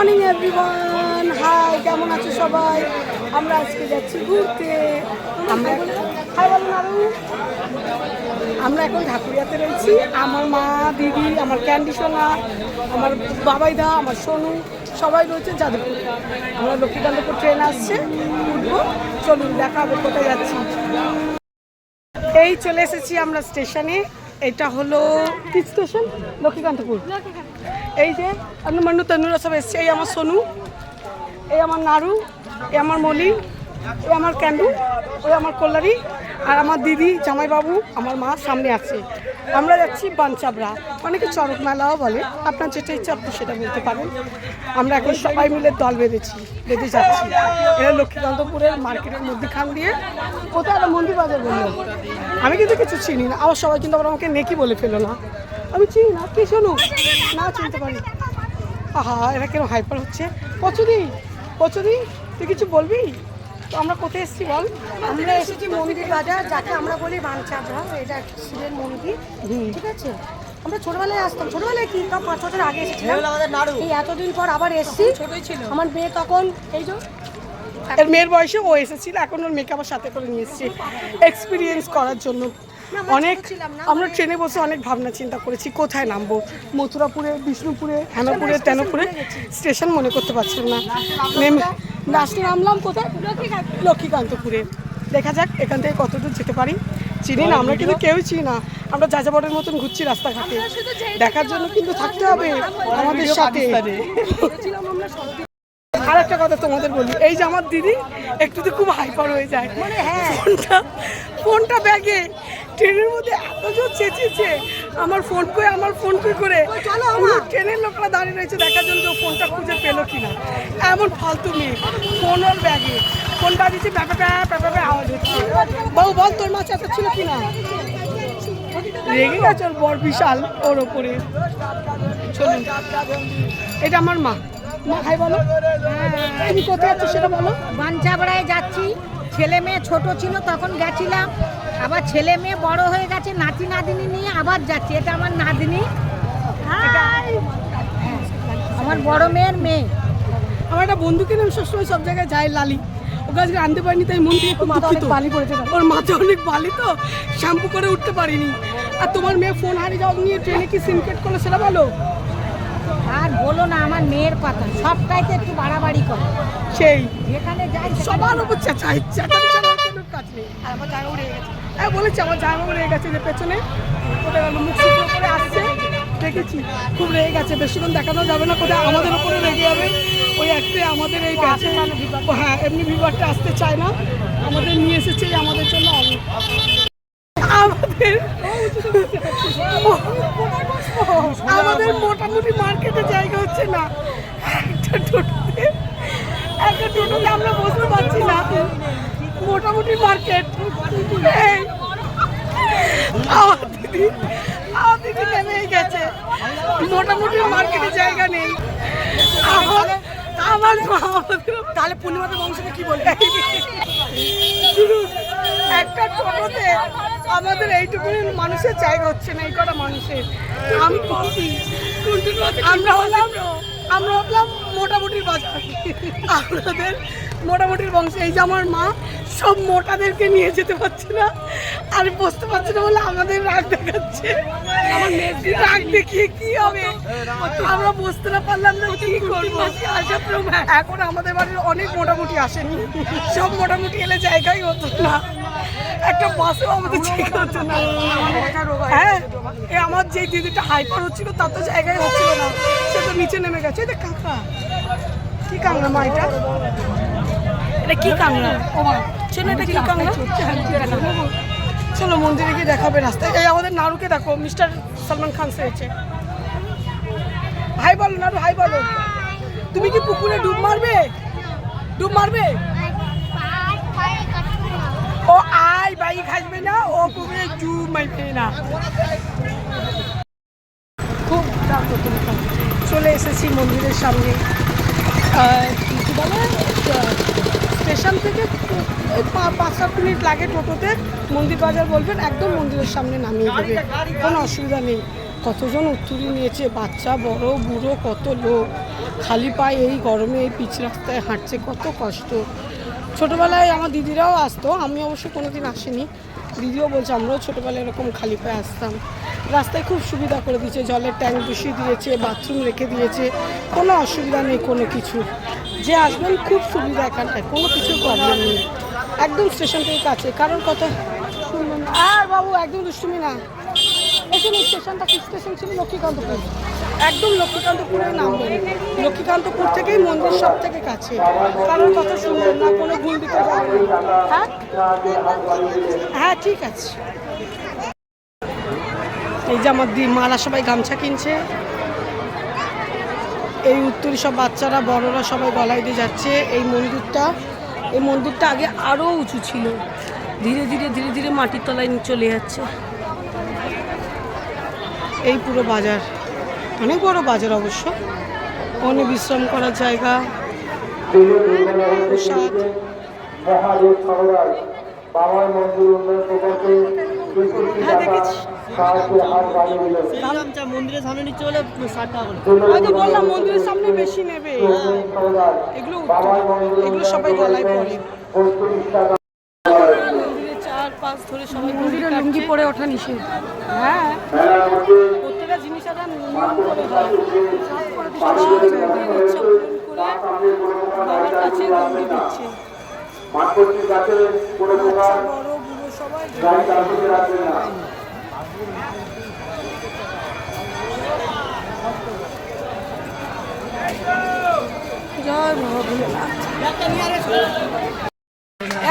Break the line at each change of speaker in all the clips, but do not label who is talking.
Morning everyone high কেমন আছো সবাই? আমরা আজকে যাচ্ছি ঘুরতে। আমরা আমরা এখন ঢাকুরিয়াতে রয়েছি। আমার মা, দিদি, আমার ক্যান্ডি সোনা, আমার বাবাইদা, আমার সোনু, সবাই রয়েছে যাদবপুর। আমরা লক্ষ্মীকান্তপুর ট্রেন আসছে, উঠবো। চলুন, দেখা হবে কোথায় যাচ্ছি। এই চলে এসেছি আমরা স্টেশনে। এটা হলো কি স্টেশন? লক্ষ্মীকান্তপুর। এই যে, আমি অনুমান্নু তনুরা সব এসছে। এই আমার সোনু, এই আমার নাড়ু এই আমার মলি, এই আমার ক্যান্ডু, ওই আমার কল্যাণী আর আমার দিদি, জামাইবাবু, আমার মা সামনে আছে। আমরা যাচ্ছি বাঞ্চাবড়া। অনেকে চরক মেলাও বলে। আপনার যেটা ইচ্ছা, আপনি সেটা বলতে পারেন। আমরা এখন সবাই মিলে দল বেঁধেছি, বেঁধে যাচ্ছি। এটা লক্ষ্মীকান্তপুরের মার্কেটের মধ্যখান দিয়ে। কোথায় একটা মন্দির বাজার বলল আমি কিন্তু কিছু চিনি না। আবার সবাই কিন্তু আবার আমাকে নেকি বলে ফেলো না। আমি চিনি না কি শোনো? না চিনতে পারি। আহা এরা কেন হাইপার হচ্ছে? কচুদি কচুদি তুই কিছু বলবি? তো আমরা কোথায় এসেছি বল?
আমরা এসেছি মন্দির বাজার যাকে আমরা বলি বাঞ্চাবড়া এটা শিবের মন্দির ঠিক আছে? আমরা ছোটবেলায় আসতাম। ছোটবেলায় কি? তাও পাঁচ বছর আগে এসেছিলাম। এই এতদিন পর আবার এসেছি। ছোটই ছিল আমার মেয়ে তখন এই যে
এর মেয়ের বয়সে ও এসেছিল এখন ওর মেয়েকে আবার সাথে করে নিয়ে এসেছি। এক্সপিরিয়েন্স করার জন্য। অনেক আমরা ট্রেনে বসে অনেক ভাবনা চিন্তা করেছি কোথায় নামবো? মথুরাপুরে বিষ্ণুপুরে হেনাপুরে তেনপুরে? স্টেশন মনে করতে পারছিলাম না। নেমে লাস্টে নামলাম কোথায়? লক্ষ্মীকান্তপুরে। দেখা যাক এখান থেকে কতদূর যেতে পারি। চিনি না আমরা কিন্তু কেউই চিনি না। আমরা যাযাবরের মতন ঘুরছি রাস্তাঘাটে। দেখার জন্য কিন্তু থাকতে হবে আমাদের সাথে। আর একটা কথা তোমাদের বলি এই যে আমার দিদি একটু তো খুব হাইপার হয়ে যায়। মানে হ্যাঁ। ফোনটা ফোনটা ব্যাগে। ট্রেনের মধ্যে এত জোর চেঁচিয়েছে। আমার ফোন করে আমার ফোন কই করে? ট্রেনের লোকরা দাঁড়িয়ে রয়েছে দেখার জন্য যে ফোনটা খুঁজে পেল কিনা। এমন ফালতু মেয়ে। ফোন ওর ব্যাগে। ফোন বাজিয়েছে ব্যাপা ব্যাপা আওয়াজ হচ্ছে। বউ বল তোর মাছ এত ছিল কিনা? রেগে গেছে ওর বর বিশাল ওর ওপরে। চলুন। এটা আমার মা। মা হাই বলো। তুমি কোথায় আছো সেটা বলো।
বাঞ্চাবড়ায় যাচ্ছি। ছেলে মেয়ে ছোট ছিল তখন গেছিলাম। আবার ছেলে মেয়ে বড় হয়ে গেছে নাতি নাদিনী নিয়ে আবার যাচ্ছি। এটা আমার নাদিনী আমার বড় মেয়ের মেয়ে।
আমার একটা বন্ধুকে নাম সবসময় সব জায়গায় যায় লালি। ওকে আজকে আনতে পারিনি তাই মন থেকে মাথা অনেক বালি পড়েছে ওর মাথা অনেক বালি তো শ্যাম্পু করে উঠতে পারিনি। আর তোমার মেয়ে ফোন হারিয়ে যাওয়া নিয়ে ট্রেনে কি সিনকেট করল সেটা বলো।
আর বলো না আমার মেয়ের কথা। সবটাইতে একটু বাড়াবাড়ি করে।
সেই।
যেখানে যাই
সবার উপর আর কোনো কাজ নেই। আর আমার জায়গা উড়ে গেছে। হ্যাঁ বলেছি, আমার জায়গা উড়ে গেছে যে পেছনে। গেল মুখ করে আসছে, দেখেছি, খুব রেগে গেছে। বেশিক্ষণ দেখানো যাবে না, কোথায় আমাদের উপরে রেগে যাবে। ওই একটা আমাদের এই ব্যাচে হ্যাঁ এমনি ভিভারটা আসতে চায় না। আমাদের নিয়ে এসেছে আমাদের জন্য অনেক আমাদের আমাদের মোটামুটি মার্কেটে জায়গা হচ্ছে না। একটা টোটোতে একটা টোটোতে আমরা বসতে পারছি না। মোটামুটি মার্কেট। আমার দিদি। আমার দিদি নেমেই গেছে। মোটামুটি মার্কেটে জায়গা নেই। আমার আমার মা আমাদের তাহলে পূর্ণিমাতে বংশকে কি বলে একটা টোটোতে আমাদের এইটুকু মানুষের জায়গা হচ্ছে না এই কটা মানুষের। আমি আমরা হলাম আমরা হলাম মোটামুটির বাজার। আমাদের মোটামুটির বংশ। এই যে আমার মা, সব মোটাদেরকে নিয়ে যেতে পারছে না। আর বসতে পারছে না বলে আমাদের রাগ দেখাচ্ছে। রাগ দেখিয়ে কি হবে? আমরা বসতে না পারলাম না, কি করব? এখন আমাদের বাড়ির অনেক মোটামুটি আসেনি। সব মোটামুটি এলে জায়গাই হতো না। একটা বাসেও আমাদের জায়গা হতো না। হ্যাঁ আমার যে দিদিটা হাইপার হচ্ছিল, তার তো জায়গায় হচ্ছিল না। তো নিচে নেমে গেছে এটা কাঁকড়া। কি কাঁকড়া মা এটা? এটা কি কাঁকড়া? ও মা। চলো এটা কি কাঁকড়া? চলো মন্দিরে গিয়ে দেখাবে রাস্তায়। এই আমাদের নাড়ুকে দেখো মিস্টার সলমান খান সেরেছে ভাই বলো নাড়ু ভাই বলো। তুমি কি পুকুরে ডুব মারবে? ডুব মারবে? ও আই বাইক আসবে না ও পুকুরে ডুব মারবে না। খুব দাম। চলে এসেছি মন্দিরের সামনে। কি বলে? স্টেশন থেকে পাঁচ সাত মিনিট লাগে টোটোতে। মন্দির বাজার বলবেন, একদম মন্দিরের সামনে নামিয়ে দেবে। কোনো অসুবিধা নেই। কতজন উত্তরী নিয়েছে? বাচ্চা, বড়, বুড়ো, কত লোক? খালি পায়ে এই গরমে, এই পিচ রাস্তায় হাঁটছে, কত কষ্ট। ছোটোবেলায় আমার দিদিরাও আসতো, আমি অবশ্য কোনোদিন আসিনি। দিদিও বলছে, আমরাও ছোটোবেলায় এরকম খালি পায়ে আসতাম। রাস্তায় খুব সুবিধা করে দিয়েছে, জলের ট্যাঙ্ক বসিয়ে দিয়েছে, বাথরুম রেখে দিয়েছে, কোনো অসুবিধা নেই, কোনো কিছু। যে আসবেন, খুব সুবিধা এখানটায়, কোনো কিছু প্রবলেম নেই। একদম স্টেশন থেকে কাছে কারণ কত আর বাবু, একদম দুষ্টুমি না। এখানে স্টেশনটা কি স্টেশন ছিল? লক্ষ্মীকান্তপুর। একদম লক্ষ্মীকান্তপুরে নামবেন। লক্ষ্মীকান্তপুর থেকেই মন্দির সব থেকে কাছে। কারণ কত সুন্দর না, কোনো ভুল দিতে হ্যাঁ? হ্যাঁ ঠিক আছে। এই যে আমার দি মারা সবাই গামছা কিনছে। এই উত্তরি সব বাচ্চারা বড়রা সবাই গলায় দিয়ে যাচ্ছে এই মন্দিরটা। এই মন্দিরটা আগে আরও উঁচু ছিল। ধীরে ধীরে ধীরে ধীরে মাটির তলায় চলে যাচ্ছে। এই পুরো বাজার। অনেক বড় বাজার অবশ্য। অনেক বিশ্রাম করার জায়গা। প্রসাদ।
বাবার মন্দির উন্নয়ন প্রকল্পে দুই
হ্যাঁ,
টাকা
দেখেছি।
সাহায্যের হাত বাড়িয়ে দিল
মন্দিরের সামনে নিচে হলে ষাট টাকা করে।
বললাম মন্দিরের সামনে বেশি নেবে।
সরদার
এগুলো
বাবার মন্দির
এগুলো সবাই গলায় পড়ে।
পঁয়ত্রিশ টাকা।
পাঁচ ধরে সবাই মন্দিরে লুঙ্গি পরে ওঠা নিষেধ। হ্যাঁ। প্রত্যেকটা জিনিস একটা নিয়ম করে হয় সবাই চারিদিকে ইচ্ছা পূরণ করে বাবার কাছে লুঙ্গি দিচ্ছে।
মাঠপট্টি গাছে কোনো প্রকার গাড়ি রাখবেন না।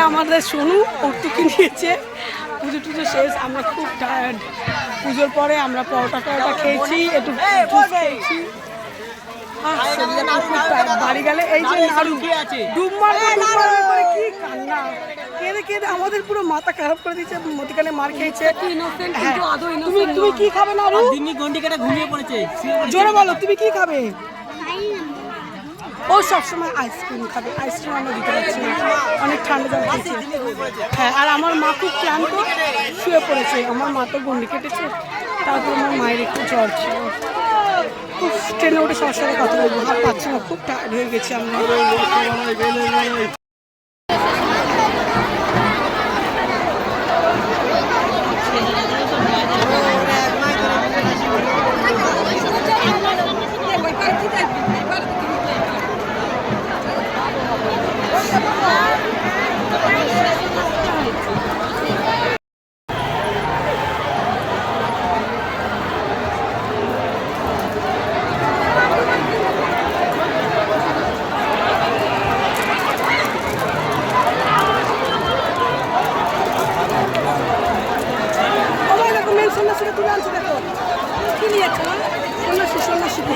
আমাদের সোনু ভর্তুকি নিয়েছে। পুজো টুজো শেষ আমরা খুব টায়ার্ড পুজোর পরে আমরা পরোটা টরোটা খেয়েছি একটু খেয়েছি আহ, শরীরে খুব tired। বাড়ি গেলে এই যে নাড়ু ডুব মারবো, ডুব মারবো করে কি কান্না। কেঁদে কেঁদে আমাদের পুরো মাথা খারাপ করে দিয়েছে মতিকানে মার খেয়েছে। হ্যাঁ। তুমি তুমি কি খাবে নাড়ু
দিনই গন্ডি কেটে ঘুমিয়ে পড়েছে।
জোরে বলো তুমি কি খাবে? ও সবসময় আইসক্রিম খাবে। আইসক্রিম আমরা দিতে পারছি না। অনেক ঠান্ডা জল খেয়েছে। হ্যাঁ আর আমার মা খুব ক্লান্ত শুয়ে পড়েছে। আমার মা তো গন্ডি কেটেছে তারপর আমার মায়ের একটু জ্বর ছিল। ট্রেনে উঠে সবার সাথে কথা বলব। পাচ্ছি না খুব টায়ার্ড হয়ে গেছি আমরা সবাই দেখো মেন সন্ন্যাসীকে তুলে আনছে দেখো। কি নিয়েছে সন্ন্যাসী সন্ন্যাসীকে